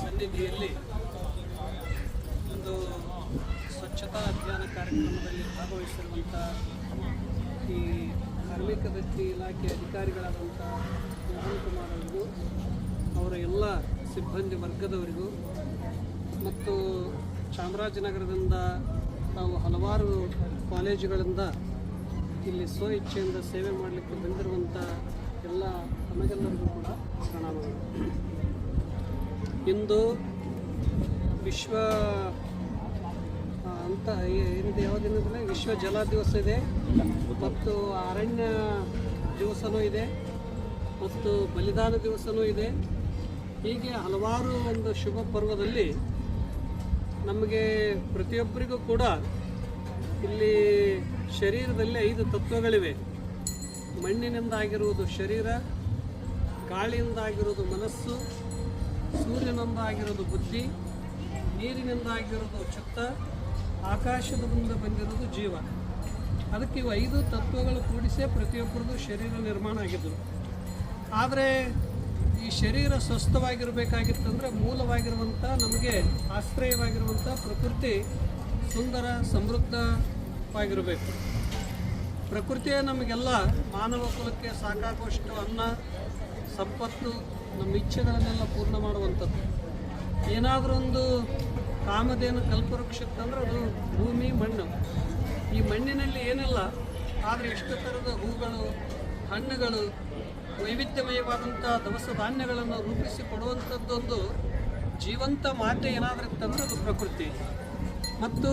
ಸನ್ನಿಧಿಯಲ್ಲಿ ಒಂದು ಸ್ವಚ್ಛತಾ ಅಭಿಯಾನ ಕಾರ್ಯಕ್ರಮದಲ್ಲಿ ಭಾಗವಹಿಸಿರುವಂಥ ಈ ಕಾರ್ಮಿಕ ವೃತ್ತಿ ಇಲಾಖೆ ಅಧಿಕಾರಿಗಳಾದಂಥ ಮೋಹನ್ ಕುಮಾರ್ ಅವರಿಗೂ, ಅವರ ಎಲ್ಲ ಸಿಬ್ಬಂದಿ ವರ್ಗದವರಿಗೂ ಮತ್ತು ಚಾಮರಾಜನಗರದಿಂದ ನಾವು ಹಲವಾರು ಕಾಲೇಜುಗಳಿಂದ ಇಲ್ಲಿ ಸ್ವ ಇಚ್ಛೆಯಿಂದ ಸೇವೆ ಮಾಡಲಿಕ್ಕೆ ಬಂದಿರುವಂಥ ಎಲ್ಲ ತಮಗೆಲ್ಲರಿಗೂ ಕೂಡ ಪ್ರಣಾಮಗಳು. ಇಂದು ವಿಶ್ವ ಅಂತ ಏನಿದೆ, ಯಾವ ದಿನದಲ್ಲಿ ವಿಶ್ವ ಜಲ ದಿವಸ ಇದೆ. ಮತ್ತು ಅರಣ್ಯ ದಿವಸನೂ ಇದೆ. ಮತ್ತು ಬಲಿದಾನ ದಿವಸನೂ ಇದೆ. ಹೀಗೆ ಹಲವಾರು ಒಂದು ಶುಭ ಪರ್ವದಲ್ಲಿ ನಮಗೆ ಪ್ರತಿಯೊಬ್ಬರಿಗೂ ಕೂಡ ಇಲ್ಲಿ ಶರೀರದಲ್ಲಿ ಐದು ತತ್ವಗಳಿವೆ. ಮಣ್ಣಿನಿಂದ ಆಗಿರುವುದು ಶರೀರ ಗಾಳಿಯಿಂದ ಆಗಿರುವುದು ಮನಸ್ಸು ಸೂರ್ಯನಿಂದ ಆಗಿರೋದು ಬುದ್ಧಿ ನೀರಿನಿಂದ ಆಗಿರೋದು ಚಿತ್ತ ಆಕಾಶದಿಂದ ಬಂದಿರೋದು ಜೀವ. ಅದಕ್ಕೆ ಇವು ಐದು ತತ್ವಗಳು ಕೂಡಿಸೇ ಪ್ರತಿಯೊಬ್ಬರದ್ದು ಶರೀರ ನಿರ್ಮಾಣ ಆಗಿದ್ದವು ಆದರೆ ಈ ಶರೀರ ಸ್ವಸ್ಥವಾಗಿರಬೇಕಾಗಿತ್ತಂದರೆ ಮೂಲವಾಗಿರುವಂಥ, ನಮಗೆ ಆಶ್ರಯವಾಗಿರುವಂಥ ಪ್ರಕೃತಿ ಸುಂದರ, ಸಮೃದ್ಧವಾಗಿರಬೇಕು. ಪ್ರಕೃತಿಯೇ ನಮಗೆಲ್ಲ ಮಾನವ ಕುಲಕ್ಕೆ ಸಾಕಾಗುವಷ್ಟು ಅನ್ನ, ಸಂಪತ್ತು ನಮ್ಮ ಇಚ್ಛೆಗಳನ್ನೆಲ್ಲ ಪೂರ್ಣ ಮಾಡುವಂಥದ್ದು. ಏನಾದರೂ ಒಂದು ಕಾಮಧೇನು ಕಲ್ಪವೃಕ್ಷಕ್ಕಂದ್ರೆ ಅದು ಭೂಮಿ, ಮಣ್ಣು. ಈ ಮಣ್ಣಿನಲ್ಲಿ ಏನಿಲ್ಲ, ಆದರೆ ಎಷ್ಟು ಥರದ ಹೂಗಳು, ಹಣ್ಣುಗಳು, ವೈವಿಧ್ಯಮಯವಾದಂಥ ದವಸ ಧಾನ್ಯಗಳನ್ನು ರೂಪಿಸಿ ಕೊಡುವಂಥದ್ದೊಂದು ಜೀವಂತ ಮಾತೆ ಏನಾದರೂ ಇತ್ತಂದ್ರೆ ಅದು ಪ್ರಕೃತಿ. ಮತ್ತು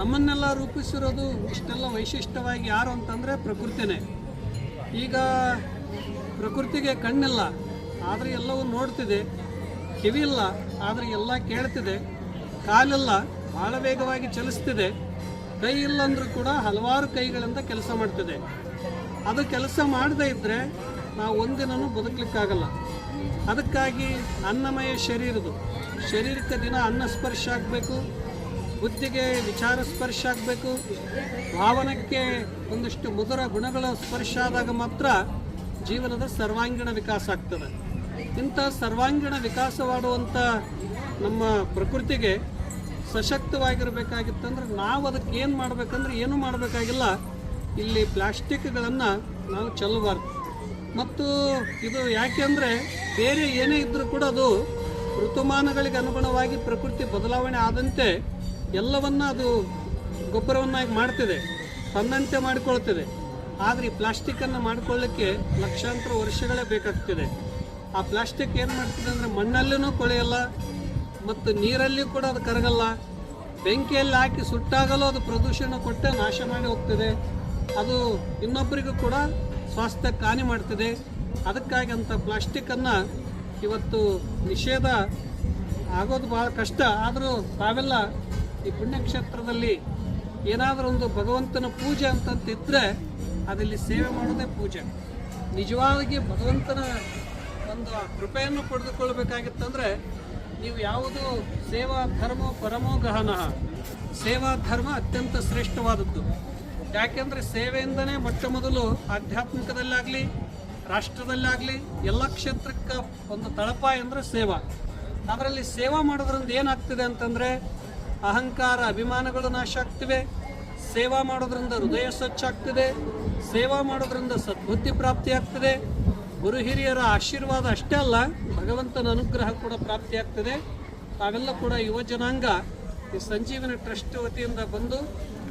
ನಮ್ಮನ್ನೆಲ್ಲ ರೂಪಿಸಿರೋದು ಇಷ್ಟೆಲ್ಲ ವೈಶಿಷ್ಟ್ಯವಾಗಿ ಯಾರು ಅಂತಂದರೆ ಪ್ರಕೃತಿನೇ. ಈಗ ಪ್ರಕೃತಿಗೆ ಕಣ್ಣಿಲ್ಲ. ಆದರೆ ಎಲ್ಲವೂ ನೋಡ್ತಿದೆ. ಕಿವಿ ಇಲ್ಲ ಆದರೆ ಎಲ್ಲ ಕೇಳ್ತಿದೆ. ಕಾಲಿಲ್ಲ ಭಾಳ ವೇಗವಾಗಿ ಚಲಿಸ್ತಿದೆ. ಕೈ ಇಲ್ಲ ಕೂಡ ಹಲವಾರು ಕೈಗಳಿಂದ ಕೆಲಸ ಮಾಡ್ತಿದೆ. ಅದು ಕೆಲಸ ಮಾಡದೇ ಇದ್ದರೆ ನಾವು ಒಂದಿನೂ ಬದುಕಲಿಕ್ಕಾಗಲ್ಲ. ಅದಕ್ಕಾಗಿ ಅನ್ನಮಯ ಶರೀರದು. ಶರೀರಕ್ಕೆ ದಿನ ಅನ್ನ ಸ್ಪರ್ಶ ಆಗಬೇಕು, ಬುದ್ಧಿಗೆ ವಿಚಾರ ಸ್ಪರ್ಶ ಆಗಬೇಕು, ಭಾವನಕ್ಕೆ ಒಂದಿಷ್ಟು ಮುದುರ ಗುಣಗಳ ಸ್ಪರ್ಶ ಆದಾಗ ಮಾತ್ರ ಜೀವನದ ಸರ್ವಾಂಗೀಣ ವಿಕಾಸ ಆಗ್ತದೆ. ಇಂಥ ಸರ್ವಾಂಗೀಣ ವಿಕಾಸವಾಡುವಂಥ ನಮ್ಮ ಪ್ರಕೃತಿಗೆ ಸಶಕ್ತವಾಗಿರಬೇಕಾಗಿತ್ತಂದ್ರೆ ನಾವು ಅದಕ್ಕೆ ಏನು ಮಾಡಬೇಕಂದ್ರೆ ಏನು ಮಾಡಬೇಕಾಗಿಲ್ಲ. ಇಲ್ಲಿ ಪ್ಲಾಸ್ಟಿಕ್ಗಳನ್ನು ನಾವು ಚೆಲ್ಲಬಾರ್ದು. ಮತ್ತು ಇದು ಯಾಕೆ ಅಂದರೆ ಬೇರೆ ಏನೇ ಇದ್ದರೂ ಕೂಡ ಅದು ಋತುಮಾನಗಳಿಗೆ ಅನುಗುಣವಾಗಿ ಪ್ರಕೃತಿ ಬದಲಾವಣೆ ಆದಂತೆ ಎಲ್ಲವನ್ನ ಅದು ಗೊಬ್ಬರವನ್ನಾಗಿ ಮಾಡ್ತಿದೆ, ತನ್ನಂತೆ ಮಾಡಿಕೊಳ್ತಿದೆ. ಆದರೆ ಈ ಪ್ಲಾಸ್ಟಿಕ್ಕನ್ನು ಮಾಡಿಕೊಳ್ಳಿಕ್ಕೆ ಲಕ್ಷಾಂತರ ವರ್ಷಗಳೇ ಬೇಕಾಗ್ತಿದೆ. ಆ ಪ್ಲಾಸ್ಟಿಕ್ ಏನು ಮಾಡ್ತಿದೆ ಅಂದರೆ ಮಣ್ಣಲ್ಲೂ ಕೊಳೆಯಲ್ಲ ಮತ್ತು ನೀರಲ್ಲಿ ಕೂಡ ಅದು ಕರಗಲ್ಲ. ಬೆಂಕಿಯಲ್ಲಿ ಹಾಕಿ ಸುಟ್ಟಾಗಲೂ ಅದು ಪ್ರದೂಷಣ ಕೊಟ್ಟೆ ನಾಶ ಮಾಡಿ ಹೋಗ್ತದೆ. ಅದು ಇನ್ನೊಬ್ಬರಿಗೂ ಕೂಡ ಸ್ವಾಸ್ಥ್ಯಕ್ಕೆ ಹಾನಿ ಮಾಡ್ತದೆ. ಅದಕ್ಕಾಗಿ ಅಂಥ ಪ್ಲಾಸ್ಟಿಕ್ಕನ್ನು ಇವತ್ತು ನಿಷೇಧ ಆಗೋದು ಭಾಳ ಕಷ್ಟ. ಆದರೂ ತಾವೆಲ್ಲ ಈ ಪುಣ್ಯಕ್ಷೇತ್ರದಲ್ಲಿ ಏನಾದರೂ ಒಂದು ಭಗವಂತನ ಪೂಜೆ ಅಂತಂತಿದ್ದರೆ ಅದಲ್ಲಿ ಸೇವೆ ಮಾಡೋದೇ ಪೂಜೆ. ನಿಜವಾಗಿ ಭಗವಂತನ ಒಂದು ಕೃಪೆಯನ್ನು ಪಡೆದುಕೊಳ್ಬೇಕಾಗಿತ್ತಂದ್ರೆ ನೀವು ಯಾವುದು ಸೇವಾ ಧರ್ಮ ಪರಮೋ ಗಹನ, ಸೇವಾ ಧರ್ಮ ಅತ್ಯಂತ ಶ್ರೇಷ್ಠವಾದದ್ದು. ಯಾಕೆಂದರೆ ಸೇವೆಯಿಂದನೇ ಮೊಟ್ಟ ಮೊದಲು ಆಧ್ಯಾತ್ಮಿಕದಲ್ಲಾಗಲಿ, ರಾಷ್ಟ್ರದಲ್ಲಾಗಲಿ, ಎಲ್ಲ ಕ್ಷೇತ್ರಕ್ಕೆ ಒಂದು ತಳಪ ಅಂದರೆ ಸೇವಾ. ಅದರಲ್ಲಿ ಸೇವಾ ಮಾಡೋದ್ರಿಂದ ಏನಾಗ್ತಿದೆ ಅಂತಂದರೆ ಅಹಂಕಾರ, ಅಭಿಮಾನಗಳು ನಾಶ ಆಗ್ತಿವೆ. ಸೇವಾ ಮಾಡೋದ್ರಿಂದ ಹೃದಯ ಸ್ವಚ್ಛ ಆಗ್ತಿದೆ. ಸೇವಾ ಮಾಡೋದ್ರಿಂದ ಸದ್ಬುದ್ಧಿ ಪ್ರಾಪ್ತಿ ಆಗ್ತಿದೆ. ಗುರು ಹಿರಿಯರ ಆಶೀರ್ವಾದ ಅಷ್ಟೇ ಅಲ್ಲ, ಭಗವಂತನ ಅನುಗ್ರಹ ಕೂಡ ಪ್ರಾಪ್ತಿಯಾಗ್ತದೆ ತಾವೆಲ್ಲ ಕೂಡ ಯುವ ಜನಾಂಗ, ಈ ಸಂಜೀವನ ಟ್ರಸ್ಟ್ ವತಿಯಿಂದ ಬಂದು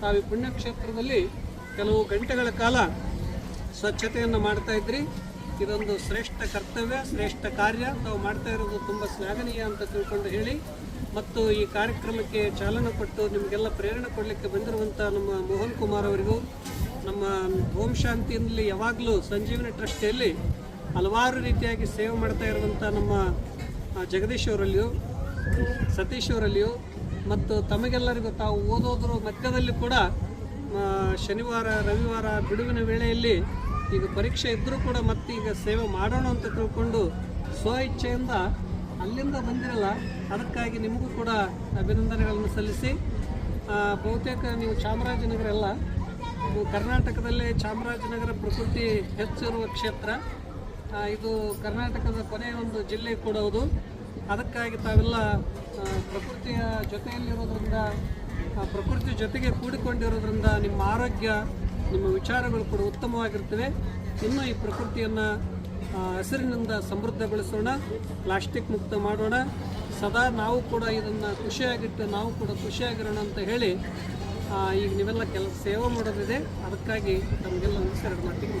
ತಾವು ಈ ಪುಣ್ಯಕ್ಷೇತ್ರದಲ್ಲಿ ಕೆಲವು ಗಂಟೆಗಳ ಕಾಲ ಸ್ವಚ್ಛತೆಯನ್ನು ಮಾಡ್ತಾ ಇದ್ರಿ. ಇದೊಂದು ಶ್ರೇಷ್ಠ ಕರ್ತವ್ಯ, ಶ್ರೇಷ್ಠ ಕಾರ್ಯ. ತಾವು ಮಾಡ್ತಾ ಇರೋದು ತುಂಬ ಶ್ಲಾಘನೀಯ ಅಂತ ತಿಳ್ಕೊಂಡು ಹೇಳಿ, ಮತ್ತು ಈ ಕಾರ್ಯಕ್ರಮಕ್ಕೆ ಚಾಲನೆ ಕೊಟ್ಟು ನಿಮಗೆಲ್ಲ ಪ್ರೇರಣೆ ಕೊಡಲಿಕ್ಕೆ ಬಂದಿರುವಂಥ ನಮ್ಮ ಮೋಹನ್ ಕುಮಾರ್ ಅವರಿಗೂ, ನಮ್ಮ ಓಂ ಶಾಂತಿಯಲ್ಲಿ ಯಾವಾಗಲೂ ಸಂಜೀವನ ಟ್ರಸ್ಟಿಯಲ್ಲಿ ಹಲವಾರು ರೀತಿಯಾಗಿ ಸೇವೆ ಮಾಡ್ತಾ ಇರುವಂಥ ನಮ್ಮ ಜಗದೀಶ್ ಅವರಲ್ಲಿಯೂ, ಸತೀಶ್ ಅವರಲ್ಲಿಯೂ ಮತ್ತು ತಮಗೆಲ್ಲರಿಗೂ ತಾವು ಓದೋದ್ರ ಮಧ್ಯದಲ್ಲಿ ಕೂಡ ಶನಿವಾರ, ರವಿವಾರ ಬಿಡುವಿನ ವೇಳೆಯಲ್ಲಿ ಈಗ ಪರೀಕ್ಷೆ ಇದ್ದರೂ ಕೂಡ ಮತ್ತೆ ಈಗ ಸೇವೆ ಮಾಡೋಣ ಅಂತ ತಿಳ್ಕೊಂಡು ಸ್ವ ಇಚ್ಛೆಯಿಂದ ಅಲ್ಲಿಂದ ಬಂದಿರಲ್ಲ, ಅದಕ್ಕಾಗಿ ನಿಮಗೂ ಕೂಡ ಅಭಿನಂದನೆಗಳನ್ನು ಸಲ್ಲಿಸಿ ಬಹುತೇಕ ನೀವು ಚಾಮರಾಜನಗರ ಇದು ಕರ್ನಾಟಕದಲ್ಲೇ ಚಾಮರಾಜನಗರ ಪ್ರಕೃತಿ ಹೆಚ್ಚಿರುವ ಕ್ಷೇತ್ರ. ಇದು ಕರ್ನಾಟಕದ ಕೊನೆಯ ಒಂದು ಜಿಲ್ಲೆ ಕೂಡ ಹೌದು ಅದಕ್ಕಾಗಿ ತಾವೆಲ್ಲ ಪ್ರಕೃತಿಯ ಜೊತೆಯಲ್ಲಿರೋದ್ರಿಂದ ಪ್ರಕೃತಿ ಜೊತೆಗೆ ಕೂಡಿಕೊಂಡಿರೋದ್ರಿಂದ ನಿಮ್ಮ ಆರೋಗ್ಯ, ನಿಮ್ಮ ವಿಚಾರಗಳು ಕೂಡ ಉತ್ತಮವಾಗಿರ್ತವೆ. ಇನ್ನೂ ಈ ಪ್ರಕೃತಿಯನ್ನು ಹಸಿರಿನಿಂದ ಸಮೃದ್ಧಗೊಳಿಸೋಣ, ಪ್ಲಾಸ್ಟಿಕ್ ಮುಕ್ತ ಮಾಡೋಣ. ಸದಾ ನಾವು ಕೂಡ ಇದನ್ನು ಖುಷಿಯಾಗಿಟ್ಟು ನಾವು ಕೂಡ ಖುಷಿಯಾಗಿರೋಣ ಅಂತ ಹೇಳಿ ಈಗ ನೀವೆಲ್ಲ ಕೆಲಸ ಸೇವೆ ಮಾಡೋದಿದೆ. ಅದಕ್ಕಾಗಿ ನಮಗೆಲ್ಲ ಎರಡು ಮಾತಿಗೆ